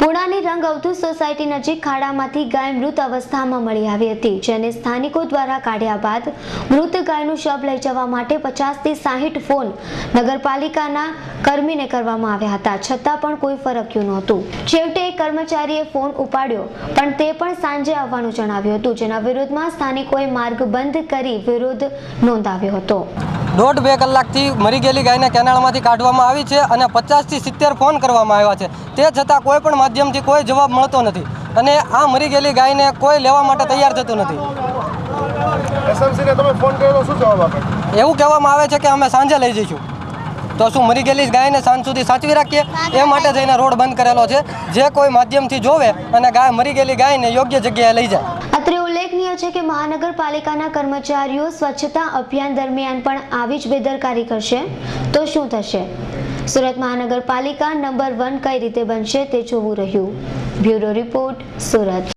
પુણાની રંગ અવધૂત સોસાયટી નજીક ખાડામાંથી ગાય મૃત અવસ્થામાં મળી આવી હતી, જેને સ્થાનિકો દ્વારા કાઢ્યા બાદ મૃત ગાયનું શબ લઈ જવા માટે પચાસથી સાહીઠ ફોન નગરપાલિકાના કર્મીને કરવામાં આવ્યા હતા. છતાં પણ કોઈ ફરક્યું નહોતું. છેવટે એક કર્મચારીએ ફોન ઉપાડ્યો, પણ તે પણ સાંજે આવવાનું જણાવ્યું હતું, જેના વિરોધમાં સ્થાનિકોએ માર્ગ બંધ કરી વિરોધ નોંધાવ્યો હતો. દોઢ બે કલાકથી મરી ગયેલી ગાયને કેનાળમાંથી કાઢવામાં આવી છે અને પચાસથી સિત્તેર ફોન કરવામાં આવ્યા છે. તે છતાં કોઈ પણ માધ્યમથી કોઈ જવાબ મળતો નથી અને આ મરી ગયેલી ગાયને કોઈ લેવા માટે તૈયાર થતું નથી. એવું કહેવામાં આવે છે કે અમે સાંજે લઈ જઈશું. તો શું મરી ગયેલી ગાયને સાંજ સુધી સાચવી રાખીએ? એ માટે જઈને રોડ બંધ કરેલો છે. જે કોઈ માધ્યમથી જોવે અને ગાય મરી ગયેલી ગાયને યોગ્ય જગ્યાએ લઈ જાય. ઉલ્લેખનીય છે કે મહાનગરપાલિકાના કર્મચારીઓ સ્વચ્છતા અભિયાન દરમિયાન પણ આવી જ બેદરકારી કરશે. તો શું થશે? સુરત મહાનગરપાલિકા નંબર વન કઈ રીતે બનશે તે જોવું રહ્યું. Bureau report, Surat.